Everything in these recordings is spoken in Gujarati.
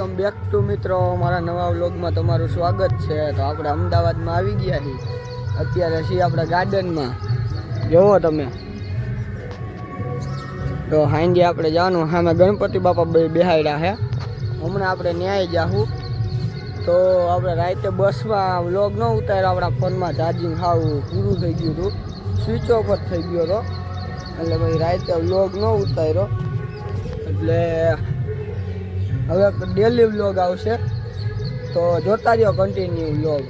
વેલકમ બેક ટુ મિત્રો, મારા નવા વ્લોગમાં તમારું સ્વાગત છે. તો આપણે અમદાવાદમાં આવી ગયા છીએ. અત્યારે છીએ આપણા ગાર્ડનમાં. જોવો તમે. તો હાંજે આપણે જવાનું સામે ગણપતિ બાપા બે બેહાડ્યા છે હમણાં આપણે ન્યાય જાહું. તો આપણે રાતે બસમાં વ્લોગ ન ઉતાર્યો, આપણા ફોનમાં ચાર્જિંગ ખાવું પૂરું થઈ ગયું હતું. સ્વિચ ઓફ જ થઈ ગયો હતો. એટલે પછી રાતે વ્લોગ ન ઉતાર્યો. એટલે હવે ડેલી વ્લોગ આવશે. તો જોતા રહ્યો કન્ટિન્યુ વ્લોગ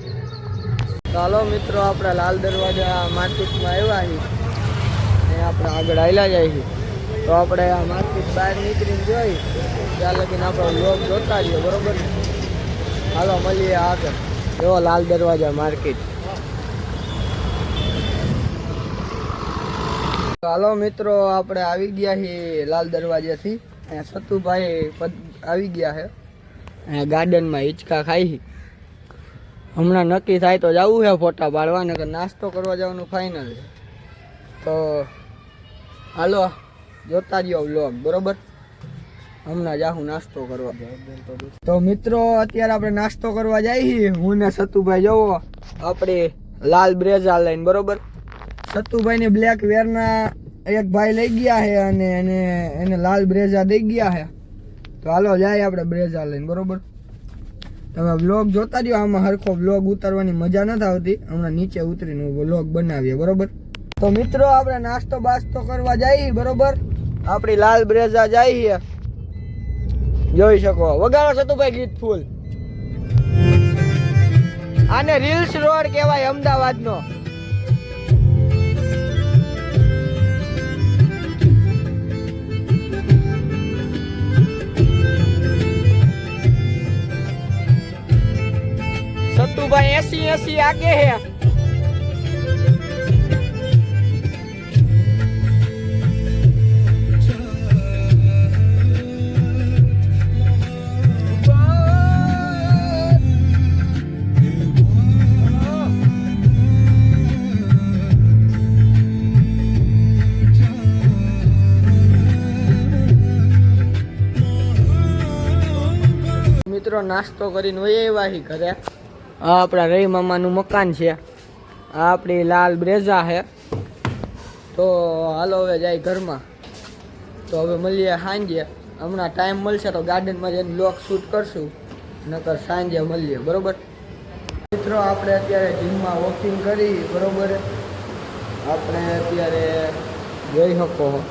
ચાલો મિત્રો, આપણે લાલ દરવાજા માર્કેટમાં આવ્યા છીએ. અને આપણે આગળ આવેલા જાય તો આપણે આ માર્કેટ બહાર નીકળીને જોઈ ત્યાં લગીને આપણો વ્લોગ જોતા જઈએ બરોબર ને હાલો, મળીએ આગળ. એવો લાલ દરવાજા માર્કેટ. હાલો મિત્રો, આપણે આવી ગયા છીએ લાલ દરવાજાથી. અહીંયા સતુભાઈ આવી ગયા છે. અહીંયા ગાર્ડનમાં હિંચકા ખાઈ. હમણાં નક્કી થાય તો જવું છે ફોટા પાડવા ને નાસ્તો કરવા જવાનું ફાઇનલ છે. તો હાલો, જોતા રહ્યો વ્લોગ બરોબર? હમણાં જાહું નાસ્તો કરવા. તો મિત્રો, અત્યારે આપણે નાસ્તો કરવા જઈએ હું ને સતુભાઈ જવો, આપણે લાલ બ્રેઝા લઈને, બરોબર? સતુભાઈની બ્લેક વેરના એક ભાઈ લઈ ગયા છે અને એને એને લાલ બ્રેઝા દઈ ગયા છે. તો હાલો જાય આપણે બ્રેઝા લઈને, બરોબર? તમે વ્લોગ જોતા રહ્યો, આમાં હરખો વ્લોગ ઉતારવાની મજા નથી આવતી. હમણાં નીચે ઉતરીને વ્લોગ બનાવીએ, બરોબર? તો મિત્રો, આપણે નાસ્તો બાસ્તો કરવા જઈએ બરોબર? આપણી લાલ બ્રેઝા જઈએ જોઈ શકો. વગાડો સતુભાઈ ગીત ફૂલ. આને રીલ્સ રોડ કહેવાય, અમદાવાદનો. એસી એસી આગે હે. મિત્રો નાસ્તો કરીને આવ્યા છીએ ઘરે. આ આપણા રહી મામાનું મકાન છે. આ આપણી લાલ બ્રેઝા છે. તો હાલો હવે જાય ઘરમાં. તો હવે મળીએ સાંજે. હમણાં ટાઈમ મળશે તો ગાર્ડનમાં જઈને બ્લોક શૂટ કરશું. નકર સાંજે મળીએ, બરોબર? મિત્રો, આપણે અત્યારે જીમમાં વોકિંગ કરી, બરોબર? આપણે અત્યારે જઈ શકો.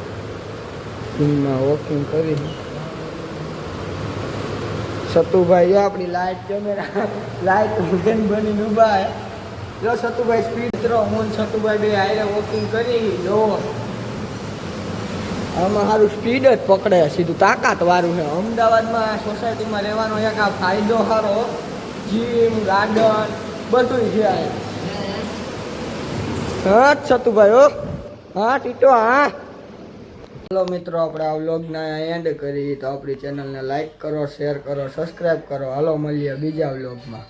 જીમમાં વોકિંગ કરી. સતુભાઈ, જો આપણી લાઈટ કેમેરા લાઈટ ઉગેન બની ઊભા જો સતુભાઈ સ્પીડ મિત્રો હું સતુભાઈ બે આયરે વોકિંગ કરી, જો. આમાં સારું સ્પીડ જ પકડે, સીધું તાકાત વાળું છે. અમદાવાદમાં સોસાયટીમાં રહેવાનો એક આ ફાયદો સારો જીમ ગાર્ડન બધું છે હા સતુભાઈ, હો. હા, ટીટો, હા. ચલો મિત્રો, આપણે આ વ્લોગના એન્ડ કરી તો આપણી ચેનલને લાઈક કરો શેર કરો સબસ્ક્રાઈબ કરો. હાલો, મળીએ બીજા વ્લોગમાં.